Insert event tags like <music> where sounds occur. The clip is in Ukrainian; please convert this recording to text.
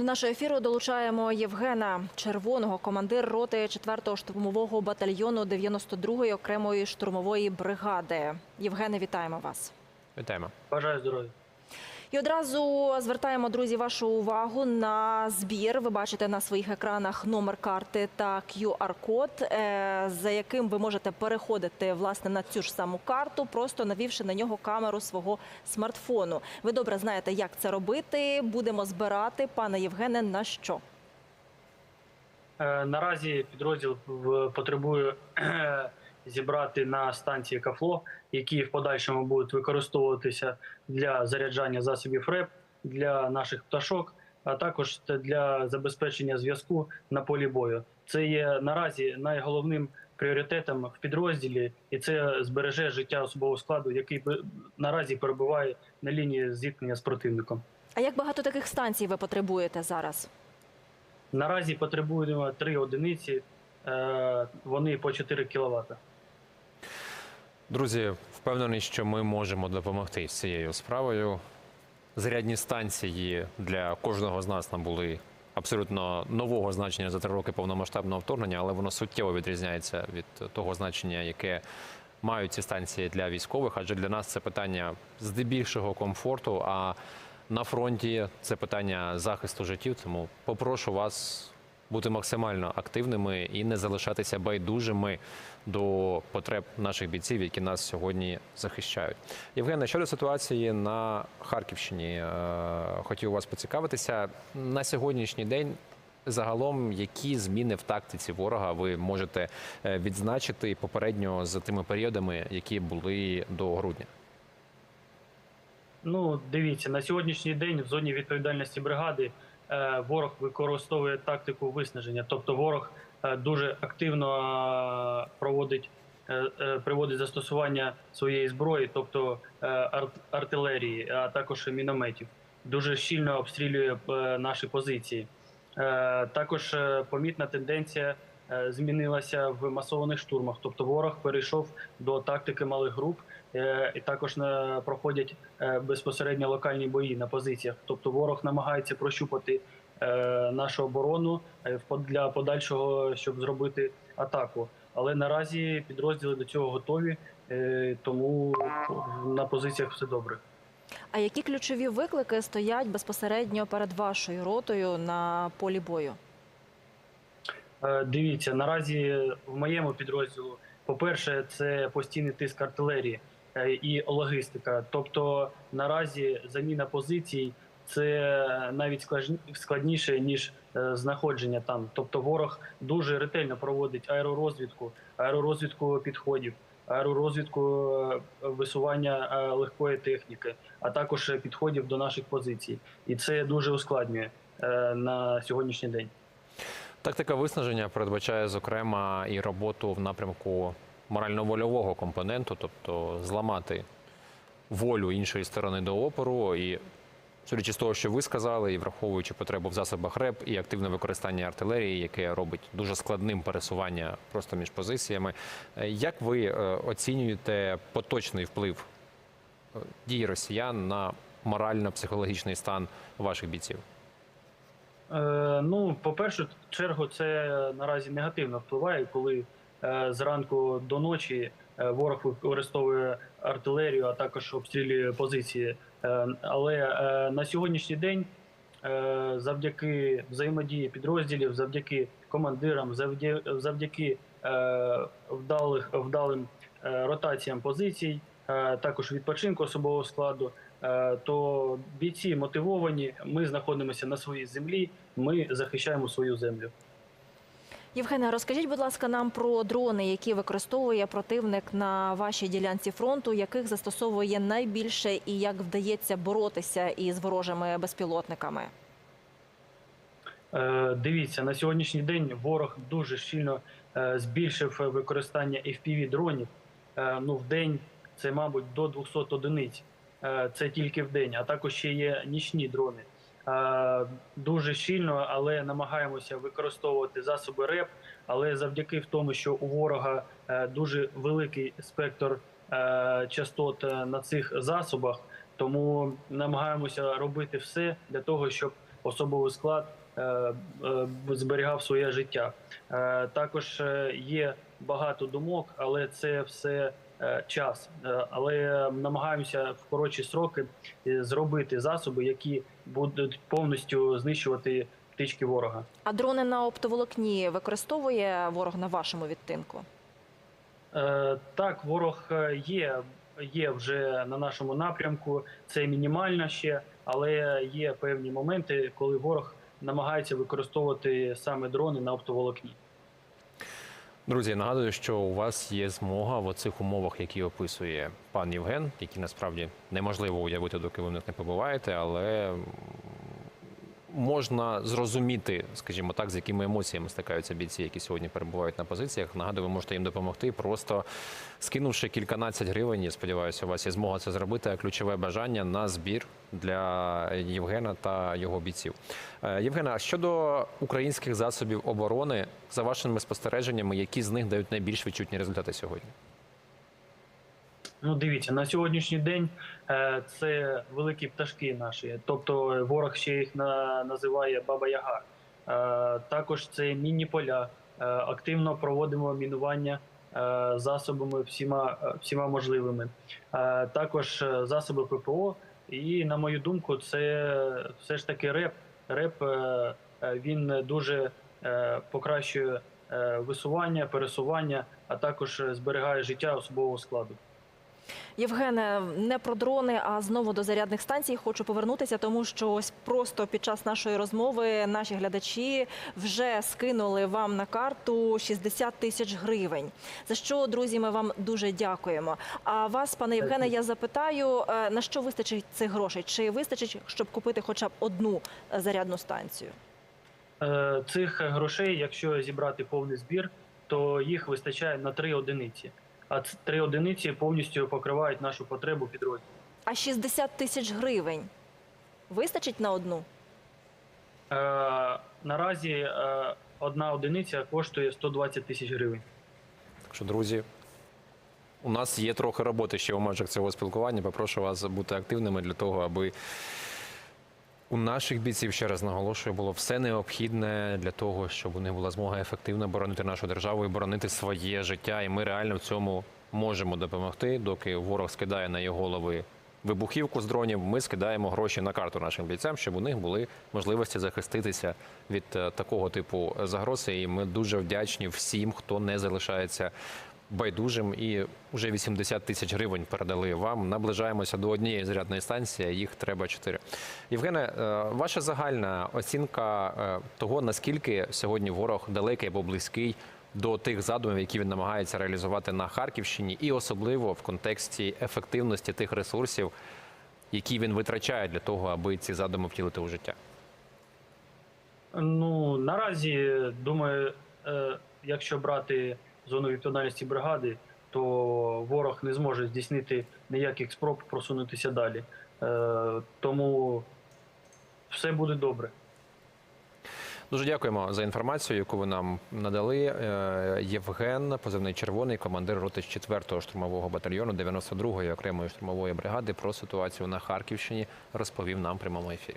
До нашого ефіру долучаємо Євгена Червоного, командир роти 4-го штурмового батальйону 92-ї окремої штурмової бригади. Євгене, вітаємо вас. Вітаємо. Бажаю здоров'я. І одразу звертаємо, друзі, вашу увагу на збір. Ви бачите на своїх екранах номер карти та QR-код, е, за яким ви можете переходити власне на цю ж саму карту, просто навівши на нього камеру свого смартфону. Ви добре знаєте, як це робити. Будемо збирати, пане Євгене, на що? Е, Наразі підрозділ потребує <clears throat> е, зібрати на станції Кафло, які в подальшому будуть використовуватися для заряджання засобів РЕП для наших пташок, а також для забезпечення зв'язку на полі бою. Це є наразі найголовним пріоритетом в підрозділі, і це збереже життя особового складу, який наразі перебуває на лінії зіткнення з противником. А як багато таких станцій ви потребуєте зараз? Наразі потребуємо три одиниці, вони по 4 кВт. Друзі, впевнений, що ми можемо допомогти з цією справою. Зарядні станції для кожного з нас набули абсолютно нового значення за три роки повномасштабного вторгнення, але воно суттєво відрізняється від того значення, яке мають ці станції для військових. Адже для нас це питання здебільшого комфорту. А на фронті це питання захисту життів. Тому попрошу вас бути максимально активними і не залишатися байдужими до потреб наших бійців, які нас сьогодні захищають. Євгене, щодо ситуації на Харківщині, е, хотів у вас поцікавитися на сьогоднішній день. Загалом, які зміни в тактиці ворога ви можете е, відзначити попередньо за тими періодами, які були до грудня? Ну, дивіться, на сьогоднішній день в зоні відповідальності бригади ворог використовує тактику виснаження. Тобто ворог е, дуже активно е, проводить, е, е, приводить застосування своєї зброї, тобто е, артилерії, а також мінометів. Дуже щільно обстрілює е, наші позиції. Е, Також е, помітна тенденція е, змінилася в масованих штурмах. Тобто ворог перейшов до тактики малих груп е, і також е, проходять е, безпосередньо локальні бої на позиціях. Тобто ворог намагається прощупати е, нашу оборону е, для подальшого, щоб зробити атаку. Але наразі підрозділи до цього готові, е, тому на позиціях все добре. А які ключові виклики стоять безпосередньо перед вашою ротою на полі бою? Е, Дивіться, наразі в моєму підрозділу, по-перше, це постійний тиск артилерії е, і логістика. Тобто наразі заміна позицій це навіть складні- складніше ніж е, знаходження там. Тобто, ворог дуже ретельно проводить аеророзвідку, аеророзвідку підходів, аеророзвідку е, висування е, легкої техніки, а також е, підходів до наших позицій. І це дуже ускладнює е, на сьогоднішній день. Тактика виснаження передбачає, зокрема, і роботу в напрямку морально-вольового компоненту, тобто зламати волю іншої сторони до опору. І судячи з того, що ви сказали, і враховуючи потребу в засобах РЕП і активне використання артилерії, яке робить дуже складним пересування просто між позиціями. е, Як ви е, оцінюєте поточний вплив е, дій росіян на морально-психологічний стан ваших бійців? Ну, по першу чергу, це наразі негативно впливає, коли зранку до ночі е, ворог використовує артилерію, а також обстрілює позиції. Е, але е, на сьогоднішній день, е, завдяки взаємодії підрозділів, завдяки командирам, завдя- завдяки е, вдалих, вдалим е, ротаціям позицій, е, також відпочинку особового складу, е, то бійці мотивовані. Ми знаходимося на своїй землі. Ми захищаємо свою землю. Євгене, розкажіть, будь ласка, нам про дрони, які використовує противник на вашій ділянці фронту, яких застосовує найбільше і як вдається боротися із ворожими безпілотниками? Е, Дивіться, на сьогоднішній день ворог дуже щільно е, збільшив використання FPV дронів. Е, Ну, в день це, мабуть, до 200 одиниць. Це тільки в день, а також ще є нічні дрони. Е, Дуже щільно, але намагаємося використовувати засоби РЕП. Але завдяки в тому, що у ворога е, дуже великий спектр е, частот на цих засобах, тому намагаємося робити все для того, щоб особовий склад зберігав своє життя. Також є багато думок, але це все час. Е, Але намагаємося в коротші сроки е, зробити засоби, які будуть повністю знищувати птички ворога. А дрони на оптоволокні використовує ворог на вашому відтинку? Е, Так, ворог е, є, є вже на нашому напрямку. Це мінімально ще, але є певні моменти, коли ворог намагається використовувати саме дрони на оптоволокні. Друзі, нагадую, що у вас є змога в оцих умовах, які описує пан Євген, які насправді неможливо уявити, доки ви в них не побуваєте, але можна зрозуміти, скажімо так, з якими емоціями стикаються бійці, які сьогодні перебувають на позиціях. Нагадую, ви можете їм допомогти, просто скинувши кільканадцять гривень. Я сподіваюся, у вас є змога це зробити. А ключове бажання на збір для Євгена та його бійців. Е, Євгена, щодо українських засобів оборони, за вашими спостереженнями, які з них дають найбільш відчутні результати сьогодні? Ну, дивіться, на сьогоднішній день е, це великі пташки наші, тобто ворог ще їх на, називає Баба Яга. Е, також це мінні поля. Е, активно проводимо мінування засобами всіма, всіма можливими. Також засоби ППО. І на мою думку, це все ж таки реп. Реп він дуже покращує висування, пересування, а також зберігає життя особового складу. Євгене, не про дрони, а знову до зарядних станцій хочу повернутися, тому що ось просто під час нашої розмови наші глядачі вже скинули вам на карту 60 тисяч гривень. За що, друзі, ми вам дуже дякуємо. А вас, пане Євгене, я запитаю, е, на що вистачить цих грошей? Чи вистачить, щоб купити хоча б одну е, зарядну станцію? Е, Цих грошей, якщо зібрати повний збір, то їх вистачає на три одиниці. А три одиниці повністю покривають нашу потребу підрозділу. А 60 тисяч гривень вистачить на одну? Е, Наразі е, одна одиниця коштує 120 тисяч гривень. Так що, друзі, у нас є трохи роботи ще у межах цього спілкування. Попрошу вас бути активними для того, аби у наших бійців, ще раз наголошую, було все необхідне для того, щоб у них була змога ефективно боронити нашу державу і боронити своє життя. І ми реально в цьому можемо допомогти, доки ворог скидає на їх голови. Вибухівку з дронів ми скидаємо гроші на карту нашим бійцям, щоб у них були можливості захиститися від е, такого типу загроз. І ми дуже вдячні всім, хто не залишається байдужим. І вже 80 тисяч гривень передали вам. Наближаємося до однієї зарядної станції. Їх треба чотири. Євгене, е, ваша загальна оцінка е, того, наскільки сьогодні ворог далекий або близький до тих задумів, які він намагається реалізувати на Харківщині, і особливо в контексті ефективності тих ресурсів, які він витрачає для того, аби ці задуми втілити у життя. Ну наразі думаю, е, якщо брати зону відповідальності бригади, то ворог не зможе здійснити ніяких спроб просунутися далі. Е, Тому все буде добре. Дуже дякуємо за інформацію, яку ви нам надали. Е, Євген, позивний червоний, командир роти 4-го штурмового батальйону 92-ї окремої штурмової бригади про ситуацію на Харківщині розповів нам в прямому ефірі.